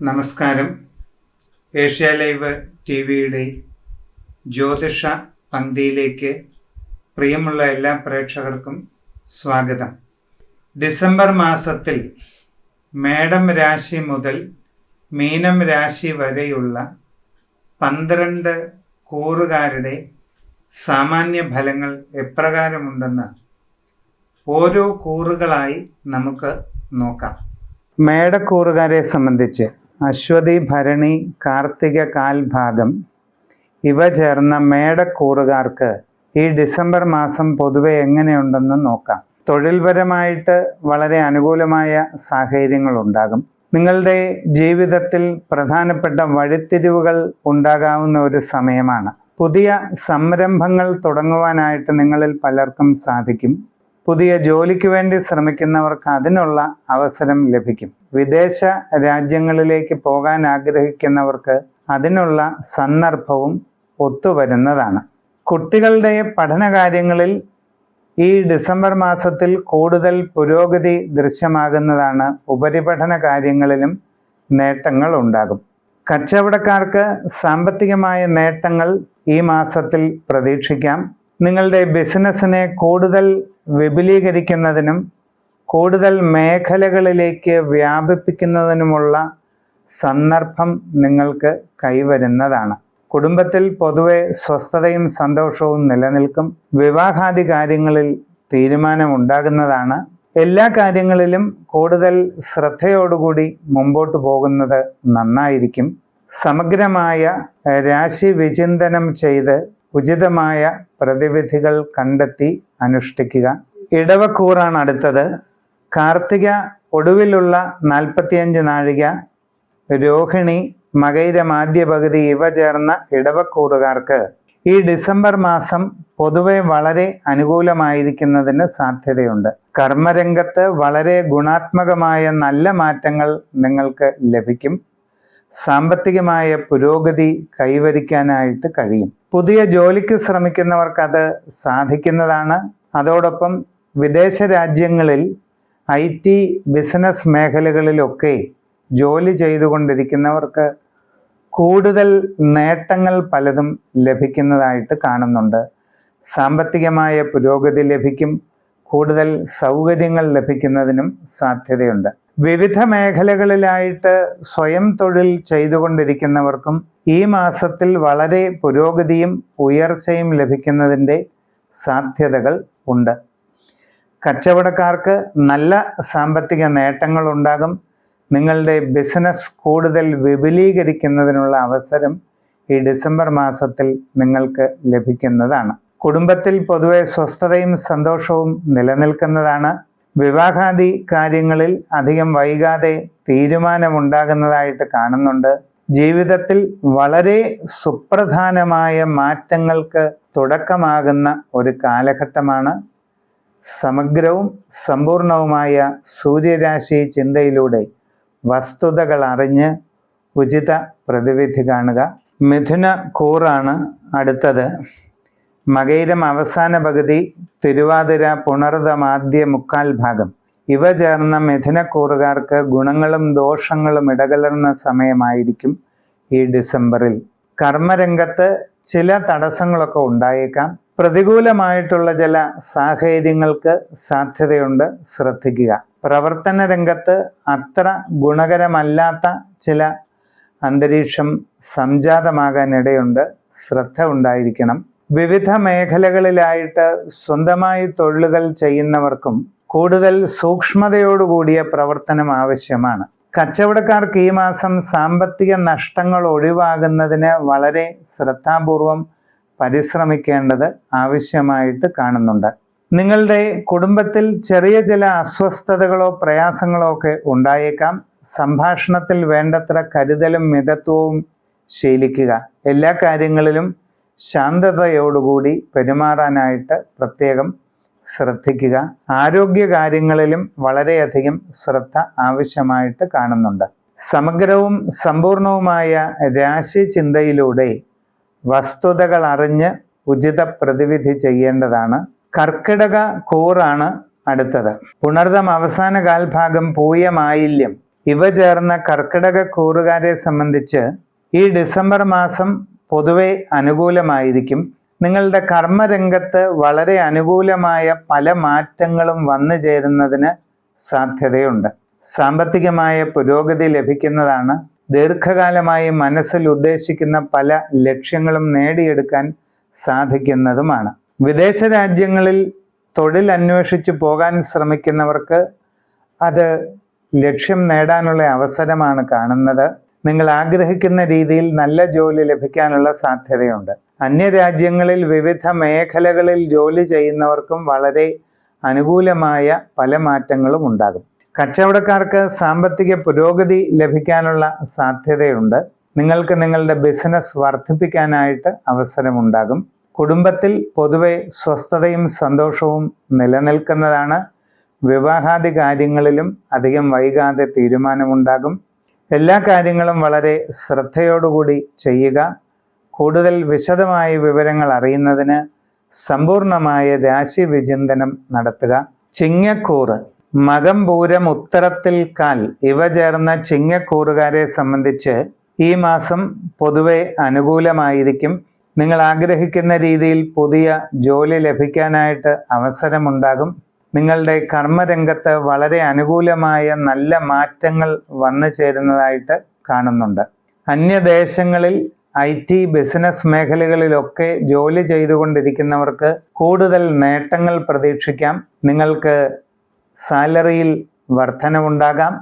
നമസ്കാരം. Asia live T വിയുടെ ജ്യോതിഷ പന്തിയിലേക്ക് പ്രിയമുള്ള എല്ലാ പ്രേക്ഷകർക്കും സ്വാഗതം. ഡിസംബർ മാസത്തിൽ മേടം രാശി മുതൽ മീനം രാശി വരെയുള്ള പന്ത്രണ്ട് കൂറുകാരുടെ സാമാന്യ ഫലങ്ങൾ എപ്രകാരമുണ്ടെന്ന് ഓരോ കൂറുകളായി നമുക്ക് നോക്കാം. മേടക്കൂറുകാരെ സംബന്ധിച്ച് അശ്വതി ഭരണി കാർത്തിക കാൽഭാഗം ഇവ ചേർന്ന മേടക്കൂറുകാർക്ക് ഈ ഡിസംബർ മാസം പൊതുവെ എങ്ങനെയുണ്ടെന്ന് നോക്കാം. തൊഴിൽപരമായിട്ട് വളരെ അനുകൂലമായ സാഹചര്യങ്ങൾ ഉണ്ടാകും നിങ്ങളുടെ ജീവിതത്തിൽ പ്രധാനപ്പെട്ട വഴിത്തിരിവുകൾ ഉണ്ടാകാവുന്ന ഒരു സമയമാണ്. പുതിയ സംരംഭങ്ങൾ തുടങ്ങുവാനായിട്ട് നിങ്ങളിൽ പലർക്കും സാധിക്കും. പുതിയ ജോലിക്ക് വേണ്ടി ശ്രമിക്കുന്നവർക്ക് അതിനുള്ള അവസരം ലഭിക്കും. വിദേശ രാജ്യങ്ങളിലേക്ക് പോകാൻ ആഗ്രഹിക്കുന്നവർക്ക് അതിനുള്ള സന്ദർഭവും ഒത്തുവരുന്നതാണ്. കുട്ടികളുടെ പഠനകാര്യങ്ങളിൽ ഈ ഡിസംബർ മാസത്തിൽ കൂടുതൽ പുരോഗതി ദൃശ്യമാകുന്നതാണ്. ഉപരിപഠന കാര്യങ്ങളിലും നേട്ടങ്ങൾ ഉണ്ടാകും. കച്ചവടക്കാർക്ക് സാമ്പത്തികമായ നേട്ടങ്ങൾ ഈ മാസത്തിൽ പ്രതീക്ഷിക്കാം. നിങ്ങളുടെ ബിസിനസ്സിനെ കൂടുതൽ വിപുലീകരിക്കുന്നതിനും കൂടുതൽ മേഖലകളിലേക്ക് വ്യാപിപ്പിക്കുന്നതിനുമുള്ള സന്ദർഭം നിങ്ങൾക്ക് കൈവരുന്നതാണ്. കുടുംബത്തിൽ പൊതുവെ സ്വസ്ഥതയും സന്തോഷവും നിലനിൽക്കും. വിവാഹാദി കാര്യങ്ങളിൽ തീരുമാനമുണ്ടാകുന്നതാണ്. എല്ലാ കാര്യങ്ങളിലും കൂടുതൽ ശ്രദ്ധയോടുകൂടി മുമ്പോട്ട് പോകുന്നത് നന്നായിരിക്കും. സമഗ്രമായ രാശി വിചിന്തനം ചെയ്ത് ഉചിതമായ പ്രതിവിധികൾ കണ്ടെത്തി അനുഷ്ഠിക്കുക. ഇടവക്കൂറാണ് അടുത്തത്. കാർത്തിക ഒടുവിലുള്ള നാൽപ്പത്തിയഞ്ച് നാഴിക രോഹിണി മകൈരം ആദ്യ പകുതി ഇവ ചേർന്ന ഇടവക്കൂറുകാർക്ക്. ഈ ഡിസംബർ മാസം പൊതുവെ വളരെ അനുകൂലമായിരിക്കുന്നതിന് സാധ്യതയുണ്ട്. കർമ്മരംഗത്ത് വളരെ ഗുണാത്മകമായ നല്ല മാറ്റങ്ങൾ നിങ്ങൾക്ക് ലഭിക്കും. സാമ്പത്തികമായ പുരോഗതി കൈവരിക്കാനായിട്ട് കഴിയും. പുതിയ ജോലിക്ക് ശ്രമിക്കുന്നവർക്ക് അത് സാധിക്കുന്നതാണ്. അതോടൊപ്പം വിദേശ രാജ്യങ്ങളിൽ ഐ ടി ബിസിനസ് മേഖലകളിലൊക്കെ ജോലി ചെയ്തുകൊണ്ടിരിക്കുന്നവർക്ക് കൂടുതൽ നേട്ടങ്ങൾ പലതും ലഭിക്കുന്നതായിട്ട് കാണുന്നുണ്ട്. സാമ്പത്തികമായ പുരോഗതി ലഭിക്കും. കൂടുതൽ സൗകര്യങ്ങൾ ലഭിക്കുന്നതിനും സാധ്യതയുണ്ട്. വിവിധ മേഖലകളിലായിട്ട് സ്വയം തൊഴിൽ ചെയ്തുകൊണ്ടിരിക്കുന്നവർക്കും ഈ മാസത്തിൽ വളരെ പുരോഗതിയും ഉയർച്ചയും ലഭിക്കുന്നതിന്റെ സാധ്യതകൾ ഉണ്ട്. കച്ചവടക്കാർക്ക് നല്ല സാമ്പത്തിക നേട്ടങ്ങൾ ഉണ്ടാകും നിങ്ങളുടെ ബിസിനസ് കൂടുതൽ വിപുലീകരിക്കുന്നതിനുള്ള അവസരം ഈ ഡിസംബർ മാസത്തിൽ നിങ്ങൾക്ക് ലഭിക്കുന്നതാണ്. കുടുംബത്തിൽ പൊതുവെ സ്വസ്ഥതയും സന്തോഷവും നിലനിൽക്കുന്നതാണ്. വിവാഹാദി കാര്യങ്ങളിൽ അധികം വൈകാതെ തീരുമാനമുണ്ടാകുന്നതായിട്ട് കാണുന്നുണ്ട്. ജീവിതത്തിൽ വളരെ സുപ്രധാനമായ മാറ്റങ്ങൾക്ക് തുടക്കമാകുന്ന ഒരു കാലഘട്ടമാണ്. സമഗ്രവും സമ്പൂർണവുമായ സൂര്യരാശി ചിന്തയിലൂടെ വസ്തുതകൾ അറിഞ്ഞ് ഉചിത പ്രതിവിധി കാണുക. മിഥുന കൂറാണ് അടുത്തത്. മകൈരം അവസാന പകുതി തിരുവാതിര പുണർതം ആദ്യ മുക്കാൽ ഭാഗം. ഇവ ചേർന്ന മിഥുനക്കൂറുകാർക്ക് ഗുണങ്ങളും ദോഷങ്ങളും ഇടകലർന്ന സമയമായിരിക്കും ഈ ഡിസംബറിൽ. കർമ്മരംഗത്ത് ചില തടസ്സങ്ങളൊക്കെ ഉണ്ടായേക്കാം. പ്രതികൂലമായിട്ടുള്ള ചില സാഹചര്യങ്ങൾക്ക് സാധ്യതയുണ്ട് ശ്രദ്ധിക്കുക. പ്രവർത്തന രംഗത്ത് അത്ര ഗുണകരമല്ലാത്ത ചില അന്തരീക്ഷം സംജാതമാകാനിടയുണ്ട്. ശ്രദ്ധ ഉണ്ടായിരിക്കണം. വിവിധ മേഖലകളിലായിട്ട് സ്വന്തമായി തൊഴിലുകൾ ചെയ്യുന്നവർക്കും കൂടുതൽ സൂക്ഷ്മതയോടുകൂടിയ പ്രവർത്തനം ആവശ്യമാണ്. കച്ചവടക്കാർക്ക് ഈ മാസം സാമ്പത്തിക നഷ്ടങ്ങൾ ഒഴിവാകുന്നതിന് വളരെ ശ്രദ്ധാപൂർവം പരിശ്രമിക്കേണ്ടത് ആവശ്യമായിട്ട് കാണുന്നുണ്ട്. നിങ്ങളുടെ കുടുംബത്തിൽ ചെറിയ ചില അസ്വസ്ഥതകളോ പ്രയാസങ്ങളോ ഒക്കെ ഉണ്ടായേക്കാം. സംഭാഷണത്തിൽ വേണ്ടത്ര കരുതലും മിതത്വവും ശീലിക്കുക. എല്ലാ കാര്യങ്ങളിലും ശാന്തതയോടുകൂടി പെരുമാറാനായിട്ട് പ്രത്യേകം ശ്രദ്ധിക്കുക. ആരോഗ്യ കാര്യങ്ങളിലും വളരെയധികം ശ്രദ്ധ ആവശ്യമായിട്ട് കാണുന്നുണ്ട്. സമഗ്രവും സമ്പൂർണവുമായ രാശി ചിന്തയിലൂടെ വസ്തുതകൾ അറിഞ്ഞ് ഉചിത പ്രതിവിധി ചെയ്യേണ്ടതാണ്. കർക്കിടക കൂറാണ് അടുത്തത്. പുണർദം അവസാന കാൽഭാഗം പൂയമായില്യം. ഇവ ചേർന്ന കർക്കിടക കൂറുകാരെ സംബന്ധിച്ച് ഈ ഡിസംബർ മാസം പൊതുവെ അനുകൂലമായിരിക്കും. നിങ്ങളുടെ കർമ്മരംഗത്ത് വളരെ അനുകൂലമായ പല മാറ്റങ്ങളും വന്നു ചേരുന്നതിന് സാധ്യതയുണ്ട്. സാമ്പത്തികമായ പുരോഗതി ലഭിക്കുന്നതാണ്. ദീർഘകാലമായി മനസ്സിൽ ഉദ്ദേശിക്കുന്ന പല ലക്ഷ്യങ്ങളും നേടിയെടുക്കാൻ സാധിക്കുന്നതുമാണ്. വിദേശ രാജ്യങ്ങളിൽ തൊഴിൽ അന്വേഷിച്ചു പോകാൻ ശ്രമിക്കുന്നവർക്ക് അത് ലക്ഷ്യം നേടാനുള്ള അവസരമാണ് കാണുന്നത്. നിങ്ങൾ ആഗ്രഹിക്കുന്ന രീതിയിൽ നല്ല ജോലി ലഭിക്കാനുള്ള സാധ്യതയുണ്ട്. അന്യരാജ്യങ്ങളിൽ വിവിധ മേഖലകളിൽ ജോലി ചെയ്യുന്നവർക്കും വളരെ അനുകൂലമായ പല മാറ്റങ്ങളും ഉണ്ടാകും. കച്ചവടക്കാർക്ക് സാമ്പത്തിക പുരോഗതി ലഭിക്കാനുള്ള സാധ്യതയുണ്ട്. നിങ്ങൾക്ക് നിങ്ങളുടെ ബിസിനസ് വർദ്ധിപ്പിക്കാനായിട്ട് അവസരമുണ്ടാകും. കുടുംബത്തിൽ പൊതുവെ സ്വസ്ഥതയും സന്തോഷവും നിലനിൽക്കുന്നതാണ്. വിവാഹാദി കാര്യങ്ങളിലും അധികം വൈകാതെ തീരുമാനമുണ്ടാകും. എല്ലാ കാര്യങ്ങളും വളരെ ശ്രദ്ധയോടുകൂടി ചെയ്യുക. കൂടുതൽ വിശദമായ വിവരങ്ങൾ അറിയുന്നതിന് സമ്പൂർണമായ രാശി വിചിന്തനം നടത്തുക. ചിങ്ങക്കൂറ്. മകം പൂരം ഉത്തരത്തിൽ കാൽ. ഇവ ചേർന്ന ചിങ്ങക്കൂറുകാരെ സംബന്ധിച്ച് ഈ മാസം പൊതുവെ അനുകൂലമായിരിക്കും. നിങ്ങൾ ആഗ്രഹിക്കുന്ന രീതിയിൽ പുതിയ ജോലി ലഭിക്കാനായിട്ട് അവസരമുണ്ടാകും. നിങ്ങളുടെ കർമ്മരംഗത്ത് വളരെ അനുകൂലമായ നല്ല മാറ്റങ്ങൾ വന്നു ചേരുന്നതായിട്ട് കാണുന്നുണ്ട്. അന്യദേശങ്ങളിൽ ഐ ടി ബിസിനസ് മേഖലകളിലൊക്കെ ജോലി ചെയ്തുകൊണ്ടിരിക്കുന്നവർക്ക് കൂടുതൽ നേട്ടങ്ങൾ പ്രതീക്ഷിക്കാം. നിങ്ങൾക്ക് സാലറിയിൽ വർധനവുണ്ടാകാം.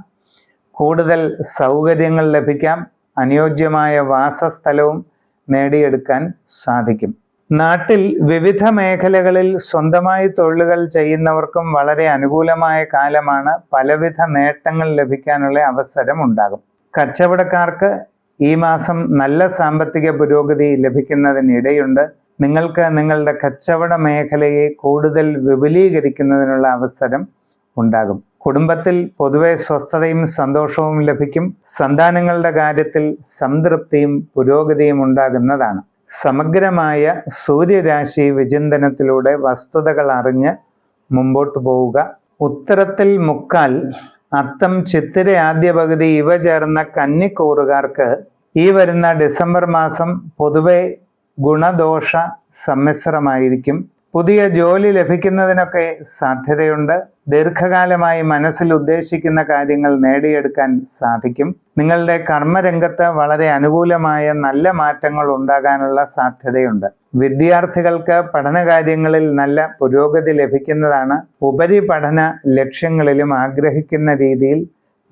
കൂടുതൽ സൗകര്യങ്ങൾ ലഭിക്കാം. അനുയോജ്യമായ വാസസ്ഥലവും നേടിയെടുക്കാൻ സാധിക്കും. നാട്ടിൽ വിവിധ മേഖലകളിൽ സ്വന്തമായി തൊഴിലുകൾ ചെയ്യുന്നവർക്കും വളരെ അനുകൂലമായ കാലമാണ് പലവിധ നേട്ടങ്ങൾ ലഭിക്കാനുള്ള അവസരം ഉണ്ടാകും. കച്ചവടക്കാർക്ക് ഈ മാസം നല്ല സാമ്പത്തിക പുരോഗതി ലഭിക്കുന്നതിനിടയുണ്ട്. നിങ്ങൾക്ക് നിങ്ങളുടെ കച്ചവട മേഖലയെ കൂടുതൽ വിപുലീകരിക്കുന്നതിനുള്ള അവസരം ഉണ്ടാകും. കുടുംബത്തിൽ പൊതുവെ സ്വസ്ഥതയും സന്തോഷവും ലഭിക്കും. സന്താനങ്ങളുടെ കാര്യത്തിൽ സംതൃപ്തിയും പുരോഗതിയും ഉണ്ടാകുന്നതാണ്. സമഗ്രമായ സൂര്യരാശി വിചിന്തനത്തിലൂടെ വസ്തുതകൾ അറിഞ്ഞ് മുമ്പോട്ട് പോവുക. ഉത്തരത്തിൽ മുക്കാൽ അത്തം ചിത്തിര ആദ്യ പകുതി ഇവ ചേർന്ന കന്നിക്കൂറുകാർക്ക് ഈ വരുന്ന ഡിസംബർ മാസം പൊതുവെ ഗുണദോഷ സമ്മിശ്രമായിരിക്കും. പുതിയ ജോലി ലഭിക്കുന്നതിനൊക്കെ സാധ്യതയുണ്ട്. ദീർഘകാലമായി മനസ്സിൽ ഉദ്ദേശിക്കുന്ന കാര്യങ്ങൾ നേടിയെടുക്കാൻ സാധിക്കും. നിങ്ങളുടെ കർമ്മരംഗത്ത് വളരെ അനുകൂലമായ നല്ല മാറ്റങ്ങൾ ഉണ്ടാകാനുള്ള സാധ്യതയുണ്ട്. വിദ്യാർത്ഥികൾക്ക് പഠനകാര്യങ്ങളിൽ നല്ല പുരോഗതി ലഭിക്കുന്നതാണ് ഉപരിപഠന ലക്ഷ്യങ്ങളിലും ആഗ്രഹിക്കുന്ന രീതിയിൽ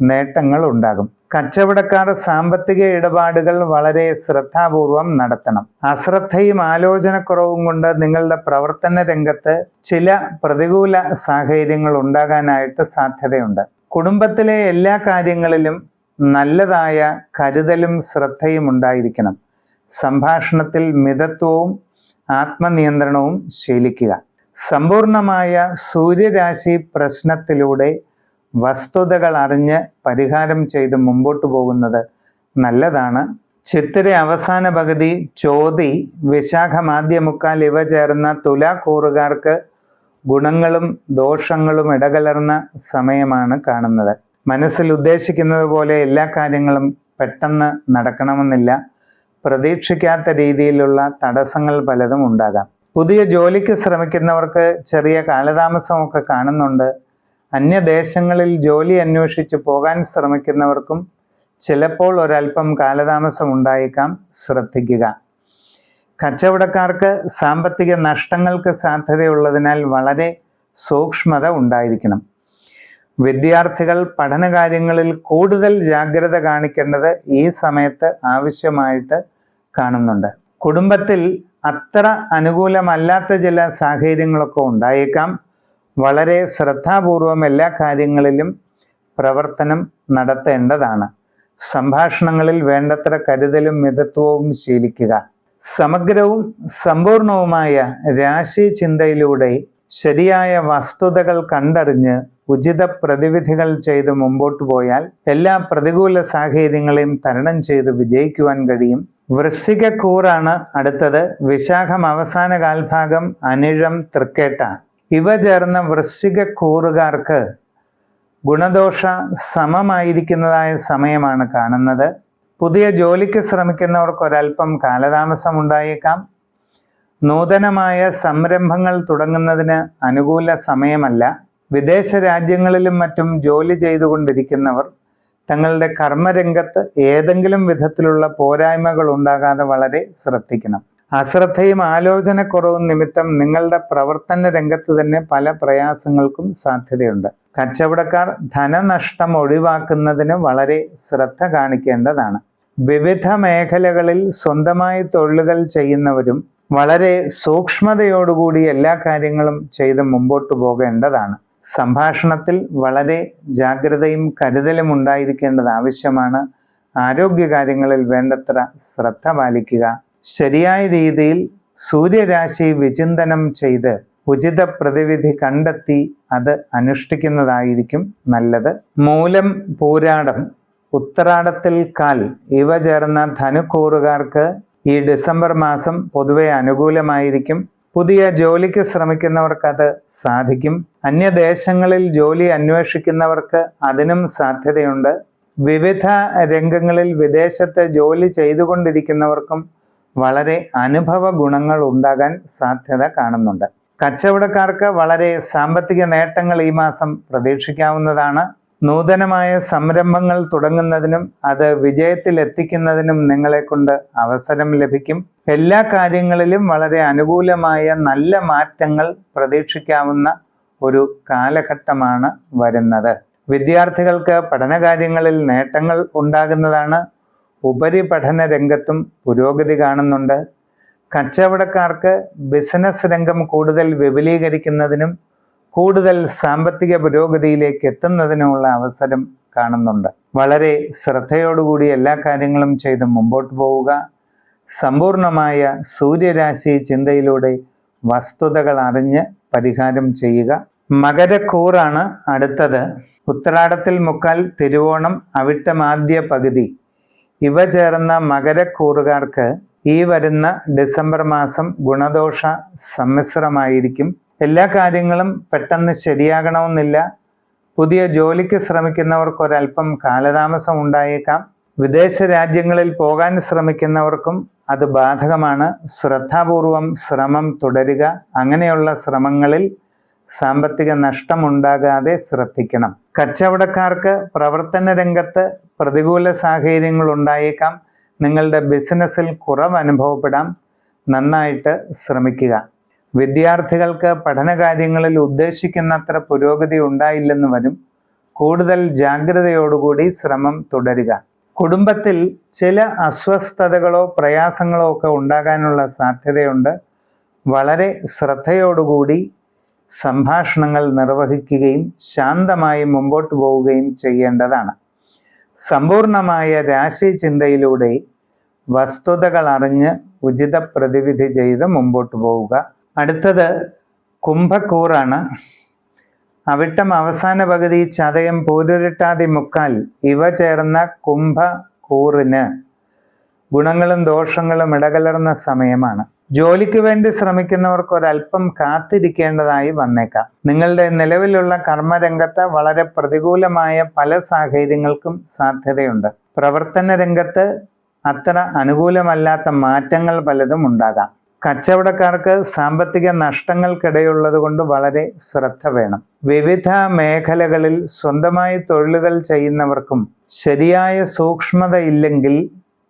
നേട്ടങ്ങൾ ഉണ്ടാകും. കച്ചവടക്കാർ സാമ്പത്തിക ഇടപാടുകൾ വളരെ ശ്രദ്ധാപൂർവം നടത്തണം. അശ്രദ്ധയും ആലോചനക്കുറവും കൊണ്ട് നിങ്ങളുടെ പ്രവർത്തന രംഗത്ത് ചില പ്രതികൂല സാഹചര്യങ്ങൾ ഉണ്ടാകാനായിട്ട് സാധ്യതയുണ്ട്. കുടുംബത്തിലെ എല്ലാ കാര്യങ്ങളിലും നല്ലതായ കരുതലും ശ്രദ്ധയും ഉണ്ടായിരിക്കണം. സംഭാഷണത്തിൽ മിതത്വവും ആത്മനിയന്ത്രണവും ശീലിക്കുക. സമ്പൂർണമായ സൂര്യരാശി പ്രശ്നത്തിലൂടെ വസ്തുതകൾ അറിഞ്ഞ് പരിഹാരം ചെയ്ത് മുമ്പോട്ട് പോകുന്നത് നല്ലതാണ്. ചിത്തിര അവസാന പകുതി ചോതി വിശാഖ മാധ്യമുക്കാൽ ഇവ ചേർന്ന തുലാക്കൂറുകാർക്ക് ഗുണങ്ങളും ദോഷങ്ങളും ഇടകലർന്ന സമയമാണ് കാണുന്നത്. മനസ്സിൽ ഉദ്ദേശിക്കുന്നത് പോലെ എല്ലാ കാര്യങ്ങളും പെട്ടെന്ന് നടക്കണമെന്നില്ല. പ്രതീക്ഷിക്കാത്ത രീതിയിലുള്ള തടസ്സങ്ങൾ പലതും ഉണ്ടാകാം. പുതിയ ജോലിക്ക് ശ്രമിക്കുന്നവർക്ക് ചെറിയ കാലതാമസമൊക്കെ കാണുന്നുണ്ട്. അന്യദേശങ്ങളിൽ ജോലി അന്വേഷിച്ച് പോകാൻ ശ്രമിക്കുന്നവർക്കും ചിലപ്പോൾ ഒരൽപ്പം കാലതാമസം ഉണ്ടായേക്കാം. ശ്രദ്ധിക്കുക. കച്ചവടക്കാർക്ക് സാമ്പത്തിക നഷ്ടങ്ങൾക്ക് സാധ്യതയുള്ളതിനാൽ വളരെ സൂക്ഷ്മത ഉണ്ടായിരിക്കണം. വിദ്യാർത്ഥികൾ പഠനകാര്യങ്ങളിൽ കൂടുതൽ ജാഗ്രത കാണിക്കേണ്ടത് ഈ സമയത്ത് ആവശ്യമായിട്ട് കാണുന്നുണ്ട്. കുടുംബത്തിൽ അത്ര അനുകൂലമല്ലാത്ത ചില സാഹചര്യങ്ങളൊക്കെ ഉണ്ടായേക്കാം. വളരെ ശ്രദ്ധാപൂർവം എല്ലാ കാര്യങ്ങളിലും പ്രവർത്തനം നടത്തേണ്ടതാണ്. സംഭാഷണങ്ങളിൽ വേണ്ടത്ര കരുതലും മിതത്വവും ശീലിക്കുക. സമഗ്രവും സമ്പൂർണവുമായ രാശി ചിന്തയിലൂടെ ശരിയായ വസ്തുതകൾ കണ്ടറിഞ്ഞ് ഉചിത പ്രതിവിധികൾ ചെയ്ത് മുമ്പോട്ട് പോയാൽ എല്ലാ പ്രതികൂല സാഹചര്യങ്ങളെയും തരണം ചെയ്ത് വിജയിക്കുവാൻ കഴിയും. വൃശ്ചികക്കൂറാണ് അടുത്തത്. വിശാഖം അവസാന കാൽഭാഗം അനിഴം തൃക്കേട്ട. ഇവ ചേർന്ന വൃശ്ചിക കൂറുകാർക്ക് ഗുണദോഷ സമമായിരിക്കുന്നതായ സമയമാണ് കാണുന്നത്. പുതിയ ജോലിക്ക് ശ്രമിക്കുന്നവർക്ക് ഒരല്പം കാലതാമസം ഉണ്ടായേക്കാം. നൂതനമായ സംരംഭങ്ങൾ തുടങ്ങുന്നതിന് അനുകൂല സമയമല്ല. വിദേശ രാജ്യങ്ങളിലും മറ്റും ജോലി ചെയ്തുകൊണ്ടിരിക്കുന്നവർ തങ്ങളുടെ കർമ്മരംഗത്ത് ഏതെങ്കിലും വിധത്തിലുള്ള പോരായ്മകൾ ഉണ്ടാകാതെ വളരെ ശ്രദ്ധിക്കണം. അശ്രദ്ധയും ആലോചനക്കുറവും നിമിത്തം നിങ്ങളുടെ പ്രവർത്തന രംഗത്ത് തന്നെ പല പ്രയാസങ്ങൾക്കും സാധ്യതയുണ്ട്. കച്ചവടക്കാർ ധനനഷ്ടം ഒഴിവാക്കുന്നതിന് വളരെ ശ്രദ്ധ കാണിക്കേണ്ടതാണ്. വിവിധ മേഖലകളിൽ സ്വന്തമായി തൊഴിലുകൾ ചെയ്യുന്നവരും വളരെ സൂക്ഷ്മതയോടുകൂടി എല്ലാ കാര്യങ്ങളും ചെയ്ത് മുമ്പോട്ട് പോകേണ്ടതാണ്. സംഭാഷണത്തിൽ വളരെ ജാഗ്രതയും കരുതലും ഉണ്ടായിരിക്കേണ്ടത് ആവശ്യമാണ്. ആരോഗ്യകാര്യങ്ങളിൽ വേണ്ടത്ര ശ്രദ്ധ പാലിക്കുക. ശരിയായ രീതിയിൽ സൂര്യരാശി വിചിന്തനം ചെയ്ത് ഉചിത പ്രതിവിധി കണ്ടെത്തി അത് അനുഷ്ഠിക്കുന്നതായിരിക്കും നല്ലത്. മൂലം പൂരാടം. ഉത്തരാടത്തിൽ കാൽ. ഇവ ചേർന്ന ധനുക്കൂറുകാർക്ക് ഈ ഡിസംബർ മാസം പൊതുവെ അനുകൂലമായിരിക്കും. പുതിയ ജോലിക്ക് ശ്രമിക്കുന്നവർക്ക് അത് സാധിക്കും. അന്യദേശങ്ങളിൽ ജോലി അന്വേഷിക്കുന്നവർക്ക് അതിനും സാധ്യതയുണ്ട്. വിവിധ രംഗങ്ങളിൽ വിദേശത്ത് ജോലി ചെയ്തുകൊണ്ടിരിക്കുന്നവർക്കും വളരെ അനുഭവ ഗുണങ്ങൾ ഉണ്ടാകാൻ സാധ്യത കാണുന്നുണ്ട്. കച്ചവടക്കാർക്ക് വളരെ സാമ്പത്തിക നേട്ടങ്ങൾ ഈ മാസം പ്രതീക്ഷിക്കാവുന്നതാണ്. നൂതനമായ സംരംഭങ്ങൾ തുടങ്ങുന്നതിനും അത് വിജയത്തിലെത്തിക്കുന്നതിനും നിങ്ങളെ കൊണ്ട് അവസരം ലഭിക്കും. എല്ലാ കാര്യങ്ങളിലും വളരെ അനുകൂലമായ നല്ല മാറ്റങ്ങൾ പ്രതീക്ഷിക്കാവുന്ന ഒരു കാലഘട്ടമാണ് വരുന്നത്. വിദ്യാർത്ഥികൾക്ക് പഠനകാര്യങ്ങളിൽ നേട്ടങ്ങൾ ഉണ്ടാകുന്നതാണ് ഉപരിപഠന രംഗത്തും പുരോഗതി കാണുന്നുണ്ട്. കച്ചവടക്കാർക്ക് ബിസിനസ് രംഗം കൂടുതൽ വിപുലീകരിക്കുന്നതിനും കൂടുതൽ സാമ്പത്തിക പുരോഗതിയിലേക്ക് എത്തുന്നതിനുമുള്ള അവസരം കാണുന്നുണ്ട്. വളരെ ശ്രദ്ധയോടുകൂടി എല്ലാ കാര്യങ്ങളും ചെയ്ത് മുമ്പോട്ട് പോവുക. സമ്പൂർണമായ സൂര്യരാശി ചിന്തയിലൂടെ വസ്തുതകൾ അറിഞ്ഞ് പരിഹാരം ചെയ്യുക. മകരക്കൂറാണ് അടുത്തത്. ഉത്രാടത്തിൽ മുക്കാൽ തിരുവോണം അവിട്ടമാദ്യ പകുതി. ഇവ ചേർന്ന മകരക്കൂറുകാർക്ക് ഈ വരുന്ന ഡിസംബർ മാസം ഗുണദോഷ സമ്മിശ്രമായിരിക്കും. എല്ലാ കാര്യങ്ങളും പെട്ടെന്ന് ശരിയാകണമെന്നില്ല. പുതിയ ജോലിക്ക് ശ്രമിക്കുന്നവർക്ക് ഒരല്പം കാലതാമസം ഉണ്ടായേക്കാം. വിദേശ രാജ്യങ്ങളിൽ പോകാൻ ശ്രമിക്കുന്നവർക്കും അത് ബാധകമാണ്. ശ്രദ്ധാപൂർവം ശ്രമം തുടരുക. അങ്ങനെയുള്ള ശ്രമങ്ങളിൽ സാമ്പത്തിക നഷ്ടമുണ്ടാകാതെ ശ്രദ്ധിക്കണം. കച്ചവടക്കാർക്ക് പ്രവർത്തന രംഗത്ത് പ്രതികൂല സാഹചര്യങ്ങൾ ഉണ്ടായേക്കാം നിങ്ങളുടെ ബിസിനസ്സിൽ കുറവ് അനുഭവപ്പെടാം. നന്നായിട്ട് ശ്രമിക്കുക. വിദ്യാർത്ഥികൾക്ക് പഠനകാര്യങ്ങളിൽ ഉദ്ദേശിക്കുന്നത്ര പുരോഗതി ഉണ്ടായില്ലെന്ന് വരും. കൂടുതൽ ജാഗ്രതയോടുകൂടി ശ്രമം തുടരുക. കുടുംബത്തിൽ ചില അസ്വസ്ഥതകളോ പ്രയാസങ്ങളോ ഒക്കെ ഉണ്ടാകാനുള്ള സാധ്യതയുണ്ട്. വളരെ ശ്രദ്ധയോടുകൂടി സംഭാഷണങ്ങൾ നിർവഹിക്കുകയും ശാന്തമായി മുമ്പോട്ട് പോവുകയും ചെയ്യേണ്ടതാണ്. സമ്പൂർണമായ രാശി ചിന്തയിലൂടെ വസ്തുതകൾ അറിഞ്ഞ് ഉചിത പ്രതിവിധി ചെയ്ത് മുമ്പോട്ട് പോവുക. അടുത്തത് കുംഭക്കൂറാണ്. അവിട്ടം അവസാന പകുതി ചതയം പൂരുരുട്ടാതി മുക്കാൽ ഇവ ചേർന്ന കുംഭക്കൂറിന് ഗുണങ്ങളും ദോഷങ്ങളും ഇടകലർന്ന സമയമാണ്. ജോലിക്ക് വേണ്ടി ശ്രമിക്കുന്നവർക്ക് ഒരല്പം കാത്തിരിക്കേണ്ടതായി വന്നേക്കാം. നിങ്ങളുടെ നിലവിലുള്ള കർമ്മരംഗത്ത് വളരെ പ്രതികൂലമായ പല സാഹചര്യങ്ങൾക്കും സാധ്യതയുണ്ട്. പ്രവർത്തന രംഗത്ത് അത്ര അനുകൂലമല്ലാത്ത മാറ്റങ്ങൾ പലതും ഉണ്ടാകാം. കച്ചവടക്കാർക്ക് സാമ്പത്തിക നഷ്ടങ്ങൾക്കിടയുള്ളത് കൊണ്ട് വളരെ ശ്രദ്ധ വേണം. വിവിധ മേഖലകളിൽ സ്വന്തമായി തൊഴിലുകൾ ചെയ്യുന്നവർക്കും ശരിയായ സൂക്ഷ്മത ഇല്ലെങ്കിൽ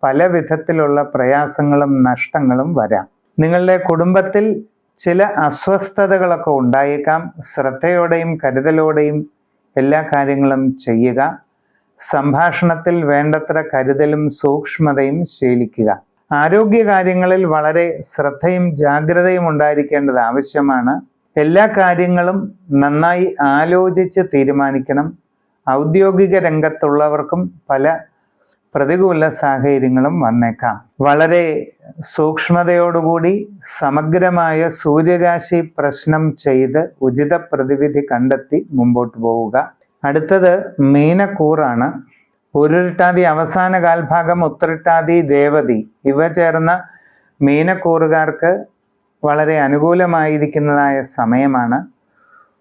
പല വിധത്തിലുള്ള പ്രയാസങ്ങളും നഷ്ടങ്ങളും വരാം. നിങ്ങളുടെ കുടുംബത്തിൽ ചില അസ്വസ്ഥതകളൊക്കെ ഉണ്ടായേക്കാം. ശ്രദ്ധയോടെയും കരുതലോടെയും എല്ലാ കാര്യങ്ങളും ചെയ്യുക. സംഭാഷണത്തിൽ വേണ്ടത്ര കരുതലും സൂക്ഷ്മതയും ശീലിക്കുക. ആരോഗ്യ കാര്യങ്ങളിൽ വളരെ ശ്രദ്ധയും ജാഗ്രതയും ഉണ്ടായിരിക്കേണ്ടത് ആവശ്യമാണ്. എല്ലാ കാര്യങ്ങളും നന്നായി ആലോചിച്ച് തീരുമാനിക്കണം. ഔദ്യോഗിക രംഗത്തുള്ളവർക്കും പല പ്രതികൂല സാഹചര്യങ്ങളും വന്നേക്കാം. വളരെ സൂക്ഷ്മതയോടുകൂടി സമഗ്രമായ സൂര്യരാശി പ്രശ്നം ചെയ്ത് ഉചിത പ്രതിവിധി കണ്ടെത്തി മുമ്പോട്ട് പോവുക. അടുത്തത് മീനക്കൂറാണ്. ഉരുട്ടാതി അവസാന കാൽഭാഗം ഉത്തരട്ടാതി ദേവതി ഇവ ചേർന്ന മീനക്കൂറുകാർക്ക് വളരെ അനുകൂലമായിരിക്കുന്നതായ സമയമാണ്.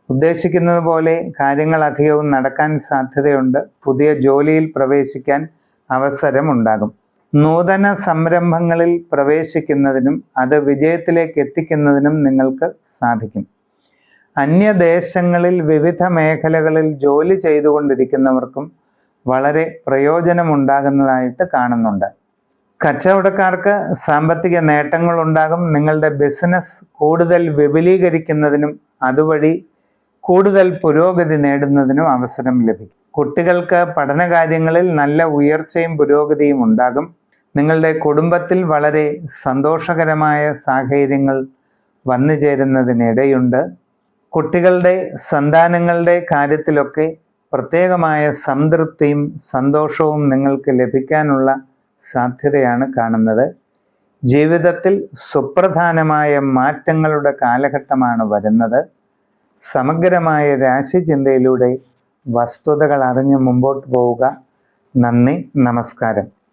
ഉദ്ദേശിക്കുന്നത് പോലെ കാര്യങ്ങൾ അധികവും നടക്കാൻ സാധ്യതയുണ്ട്. പുതിയ ജോലിയിൽ പ്രവേശിക്കാൻ അവസരമുണ്ടാകും. നൂതന സംരംഭങ്ങളിൽ പ്രവേശിക്കുന്നതിനും അത് വിജയത്തിലേക്ക് എത്തിക്കുന്നതിനും നിങ്ങൾക്ക് സാധിക്കും. അന്യദേശങ്ങളിൽ വിവിധ മേഖലകളിൽ ജോലി ചെയ്തുകൊണ്ടിരിക്കുന്നവർക്കും വളരെ പ്രയോജനമുണ്ടാകുന്നതായിട്ട് കാണുന്നുണ്ട്. കച്ചവടക്കാർക്ക് സാമ്പത്തിക നേട്ടങ്ങൾ ഉണ്ടാകും നിങ്ങളുടെ ബിസിനസ് കൂടുതൽ വിപുലീകരിക്കുന്നതിനും അതുവഴി കൂടുതൽ പുരോഗതി നേടുന്നതിനും അവസരം ലഭിക്കും. കുട്ടികൾക്ക് പഠനകാര്യങ്ങളിൽ നല്ല ഉയർച്ചയും പുരോഗതിയും ഉണ്ടാകും. നിങ്ങളുടെ കുടുംബത്തിൽ വളരെ സന്തോഷകരമായ സാഹചര്യങ്ങൾ വന്നു ചേരുന്നതിനിടയുണ്ട്. കുട്ടികളുടെ സന്താനങ്ങളുടെ കാര്യത്തിലൊക്കെ പ്രത്യേകമായ സംതൃപ്തിയും സന്തോഷവും നിങ്ങൾക്ക് ലഭിക്കാനുള്ള സാധ്യതയാണ് കാണുന്നത്. ജീവിതത്തിൽ സുപ്രധാനമായ മാറ്റങ്ങളുടെ കാലഘട്ടമാണ് വരുന്നത്. സമഗ്രമായ രാശിചിന്തയിലൂടെ വസ്തുതകൾ അറിഞ്ഞ് മുമ്പോട്ട് പോവുക. നന്ദി നമസ്കാരം.